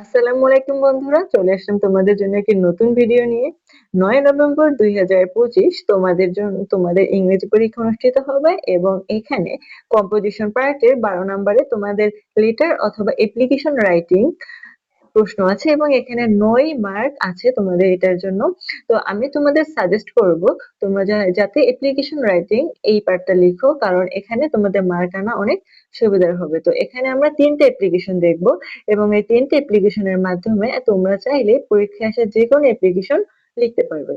আসসালামু আলাইকুম বন্ধুরা, চলে আসলাম তোমাদের জন্য একটি নতুন ভিডিও নিয়ে। নয় নভেম্বর দুই হাজার পঁচিশ তোমাদের জন্য, তোমাদের ইংরেজি পরীক্ষা অনুষ্ঠিত হবে এবং এখানে কম্পোজিশন পার্টের বারো নম্বরে তোমাদের লেটার অথবা অ্যাপ্লিকেশন রাইটিং প্রশ্ন আছে এবং এখানে নয় মার্ক আছে তোমাদের এটার জন্য। তো আমি তোমাদের সাজেস্ট করব তোমরা যাতে অ্যাপ্লিকেশন রাইটিং এই পার্টটা লিখো, কারণ এখানে তোমাদের মার্ক আনা অনেক সুবিধার হবে। তো এখানে আমরা তিনটে অ্যাপ্লিকেশন দেখব এবং এই তিনটে অ্যাপ্লিকেশনের মাধ্যমে তোমরা চাইলে পরীক্ষায় আসা যে কোনো অ্যাপ্লিকেশন লিখতে পারবে।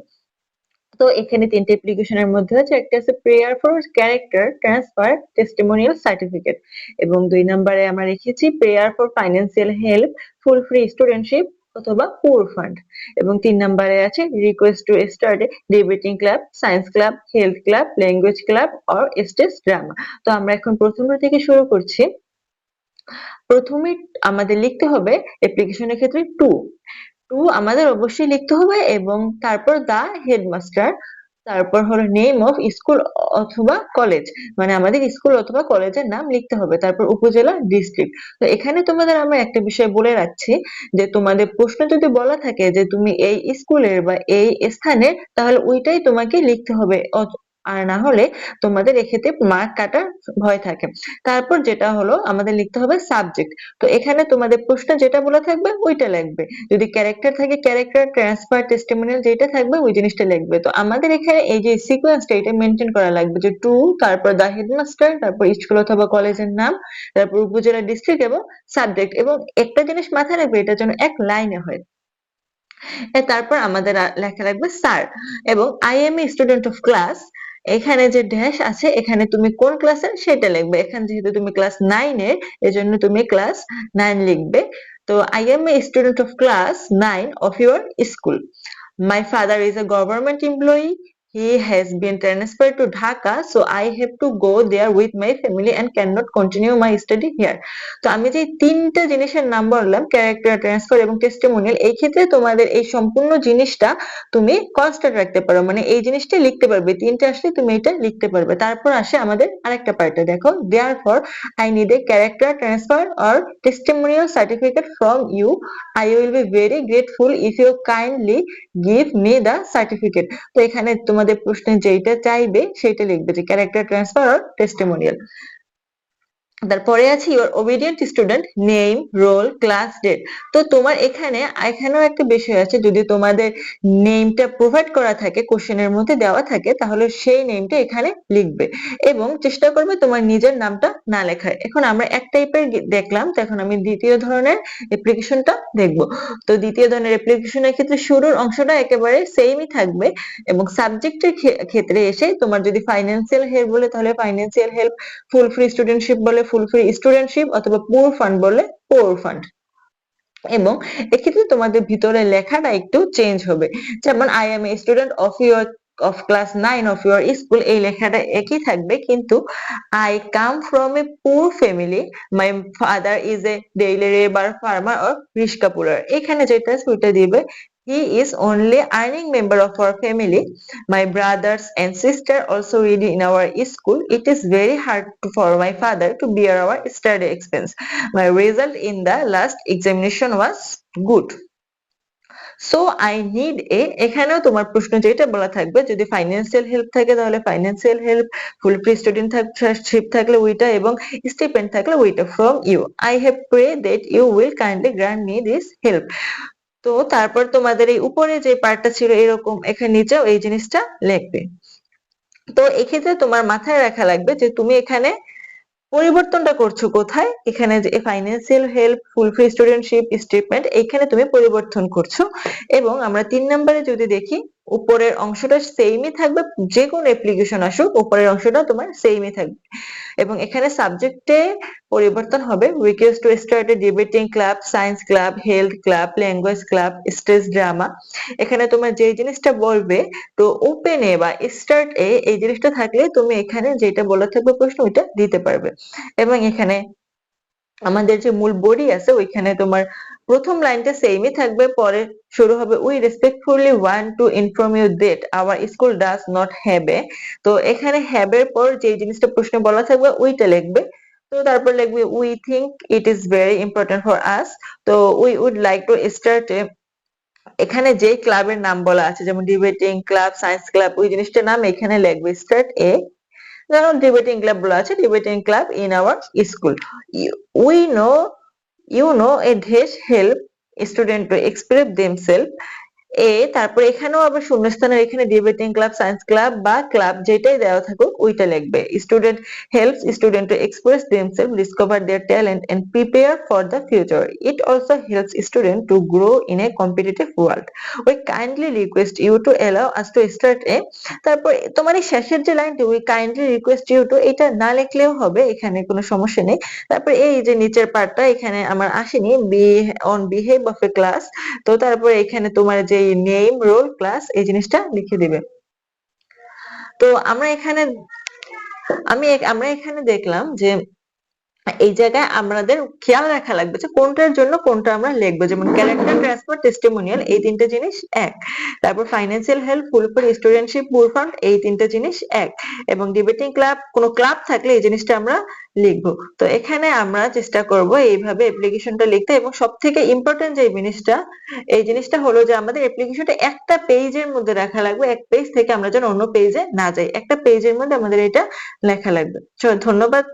তো এখানে তিনটে অ্যাপ্লিকেশনের মধ্যে আছে একটা আছে prayer for character transfer testimonial certificate এবং দুই নম্বরে আমরা রেখেছি prayer for financial help full free studentship অথবা পুর ফান্ড এবং তিন নম্বরে আছে request to start debating club science club health club language club or stage drama তো আমরা এখন প্রথম থেকে শুরু করছি। প্রথমে আমাদের লিখতে হবে অ্যাপ্লিকেশনের ক্ষেত্রে টু টু আমাদের অবশ্যই লিখতে হবে এবং তারপর দা হেডমাস্টার তারপর হলো নেম অফ স্কুল অথবা কলেজ মানে আমাদের স্কুল অথবা কলেজের নাম লিখতে হবে, তারপর উপজেলা ডিস্ট্রিক্ট তো এখানে তোমাদের আমরা একটা বিষয় বলে রাখছি যে তোমাদের প্রশ্ন যদি বলা থাকে যে তুমি এই স্কুলের বা এই স্থানের, তাহলে ওইটাই তোমাকে লিখতে হবে আর না হলে তোমাদের এক্ষেত্রে মার্ক কাটার ভয় থাকে। তারপর যেটা হলো, আমাদের লিখতে হবে সাবজেক্ট তো এখানে তোমাদের প্রশ্ন যেটা বলে থাকবে, ওইটা লিখবে যদি ক্যারেক্টার থাকে ক্যারেক্টার ট্রান্সফার টেস্টিমোনিয়াল যেটা থাকবে, ওই জিনিসটা লিখবে তো আমাদের এখানে এই যে সিকোয়েন্সটা এটা মেনটেন করা লাগবে যে টু তারপর দা হেডমাস্টার তারপর স্কুল অথবা কলেজের নাম, তারপর উপজেলা ডিস্ট্রিক্ট এবং সাবজেক্ট এবং একটা জিনিস মাথায় রাখবে, এটা যেন এক লাইনে হয়। তারপর আমাদের লেখা লাগবে স্যার এবং I am a student of class এখানে যে ড্যাশ আছে, এখানে তুমি কোন ক্লাসের সেটা লিখবে। এখানে যেহেতু তুমি ক্লাস নাইনের এজন্য তুমি ক্লাস নাইন লিখবে। তো I am a student of class nine of your school my father is a government employee he has been transferred to Dhaka, so I have to go there with my family and cannot continue my study here. তো আমি যে তিনটা জিনিসের নাম বললাম character transfer এবং testimonial এই ক্ষেত্রে তোমাদের এই সম্পূর্ণ জিনিসটা তুমি কনস্ট্যান্ট রাখতে পারো। মানে এই জিনিসটা লিখতে পারবে, তিনটা আসলে তুমি এটা লিখতে পারবে। তারপর আসে আমাদের আরেকটা পার্টে দেখো therefore I need a character transfer or testimonial certificate from you I will be very grateful if you kindly give me the certificate তো এখানে তোমাদের প্রশ্নে যেইটা চাইবে সেইটা লিখবে যে ক্যারেক্টার ট্রান্সফার অর টেস্টিমোনিয়াল তারপরে আছে your obedient student name roll class date তো তোমার এখানে, এখানেও একটা বিষয় আছে, যদি তোমাদের নেমটা প্রোভাইড করা থাকে কোশ্চেনের মধ্যে দেওয়া থাকে, তাহলে সেই নেমটা এখানে লিখবে। এবং চেষ্টা করবে তোমার নিজের নামটা না লেখার। এখন আমরা এক টাইপের দেখলাম, তো এখন আমি দ্বিতীয় ধরনের অ্যাপ্লিকেশনটা দেখব। তো দ্বিতীয় ধরনের অ্যাপ্লিকেশনের ক্ষেত্রে শুরুর অংশটা একেবারে সেমই থাকবে এবং সাবজেক্টের ক্ষেত্রে এসে তোমার যদি ফাইন্যান্সিয়াল হেল্প বলে, তাহলে financial help full free studentship বলে ফুল ফ্রি স্টুডেন্টশিপ অথবা পুর ফান্ড বললে পুর ফান্ড এবং এক্ষেত্রে তোমাদের ভিতরে লেখাটা একটু চেঞ্জ হবে। যেমন I am a student of your of class nine of your school এই লেখাটা একই থাকবে, কিন্তু I come from a poor family my father is a daily labour farmer or রিস্কা পুরার এখানে যেটা ওইটা দিবে He is only earning member of our family. My brothers and sister also read in our school. It is very hard for my father to bear our study expense. My result in the last examination was good. So I need a এখানেও তোমার প্রশ্ন যেটা বলা থাকবে যদি financial help থাকে তাহলে financial help full free studentship থাকলে ওইটা এবং স্টিপেন্ড থাকলে ওইটা from you I have pray that you will kindly grant me this help তো তারপর তোমাদের এই উপরে যে পার্টটা ছিল এরকম, এখানে নিচেও এই জিনিসটা লিখবে। তো এক্ষেত্রে তোমার মাথায় রাখা লাগবে যে তুমি এখানে পরিবর্তনটা করছ কোথায়? এখানে যে financial help full free studentship statement এখানে তুমি পরিবর্তন করছ। এবং আমরা তিন নম্বরে যদি দেখি উপরের অংশটা সেমই থাকবে যে কোনো অ্যাপ্লিকেশন আসুক, উপরের অংশটা তোমার সেমই থাকবে। এবং এখানে সাবজেক্টে পরিবর্তন হবে request to start a debating club science club health club language club stage drama এখানে তোমার যে জিনিসটা বলবে, তো ওপেন এ বা স্টার্ট এ এই জিনিসটা থাকলে তুমি এখানে যেটা বলা থাকবে প্রশ্ন, ওইটা দিতে পারবে। এবং এখানে আমাদের যে মূল বডি আছে, ওইখানে তোমার প্রথম লাইনটা সেমই থাকবে, পরে শুরু হবে we respectfully want to inform you that our school does not have a তো এখানে হ্যাভ এর পর যে জিনিসটা প্রশ্নে বলা থাকবে উইটা লিখবে, তো তারপর লিখবে we think it is very important for us তো we would like to start এখানে যে ক্লাবের নাম বলা আছে, যেমন ডিবেটিং ক্লাব সায়েন্স ক্লাব ওই জিনিসটার নাম এখানে লিখবে স্টার্ট এ যেমন ডিবেটিং ক্লাব বলা আছে debating club in our school we know You know it has help student to express themselves এ তারপর এখানেও আবার শূন্যস্থানের এখানে ডিবেটিং ক্লাব সায়েন্স ক্লাব বা ক্লাব যেটাই দেওয়া থাকুক, ওইটা লিখবে। Student helps student to express themself discover their talent and prepare for the future it also helps student to grow in a competitive world we kindly request you to allow us to start এ তারপর তোমার এই শেষের যে লাইনটি we kindly request you to এটা না লিখলেও হবে, এখানে কোনো সমস্যা নেই। তারপর এই যে নিচের পার্টটা এখানে আমার আসেনি be on behave of a class তো তারপর এখানে তোমার যে নেম রোল ক্লাস এই জিনিসটা লিখে দিবে। তো আমরা এখানে, আমি আমরা এখানে দেখলাম যে এই জায়গায় আমাদের খেয়াল রাখা লাগবে যে কোনটার জন্য কোনটা আমরা লিখব। যেমন ক্যারেক্টার ট্রান্সফার টেস্টিমোনিয়াল এই তিনটে জিনিস এক। তারপর financial help fulfil studentship fund এই তিনটে জিনিস এক। এবং ডিবেটিং ক্লাব কোনো ক্লাব থাকলে এই জিনিসটা আমরা লিখব। তো এখানে আমরা চেষ্টা করব এইভাবে অ্যাপ্লিকেশনটা লিখতে এবং সব থেকে ইম্পর্টেন্ট যে জিনিসটা, এই জিনিসটা হলো যে আমাদের অ্যাপ্লিকেশনটা একটা পেজের মধ্যে রাখা লাগবে। এক পেজ থেকে আমরা যেন অন্য পেজে না যাই। একটা পেজের মধ্যে আমাদের এটা লেখা লাগবে। ধন্যবাদ।